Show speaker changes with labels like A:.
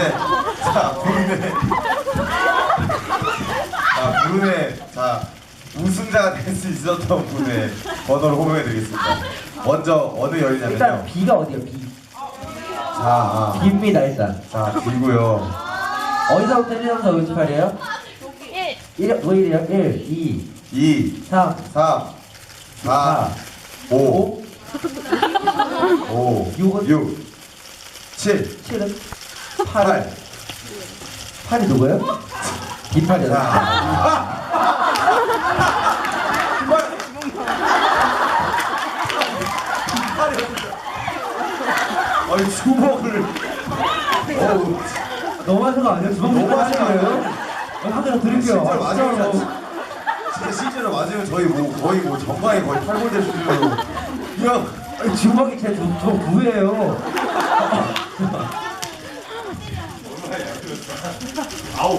A: 네. 자, 부르네. 자, 부르네. 자, 우승자가 될 수 있었던 분의 번호를 호명해 드리겠습니다. 먼저 어느
B: 일단
A: 열이냐면요.
B: B가 어디야 B
A: 자, 아,
B: B입니다 일단
A: 자, 비고요.
B: 어디서부터 1위부터 어디까지 팔이에요? 1뭐 1이에요? 1, 2,
A: 2,
B: 3,
A: 3, 4, 5,
B: 5
A: 5,
B: 육은?
A: 6, 7,
B: 7은
A: 8.
B: 8이 누구예요? B8이요.
A: 자, 아니 주먹을. 어우.
B: 너무 하신 거 아니에요? 주먹
A: 너무 하신
B: 하신
A: 거
B: 거예요? 한대로 드릴게요. 아,
A: 맞으면
B: 진짜로.
A: 진짜 실제로 맞으면 저희 뭐 거의 뭐 전방에 거의 탈골될 수준으로 그냥
B: 아니, 주먹이 제 주, 저 부예요
A: 아우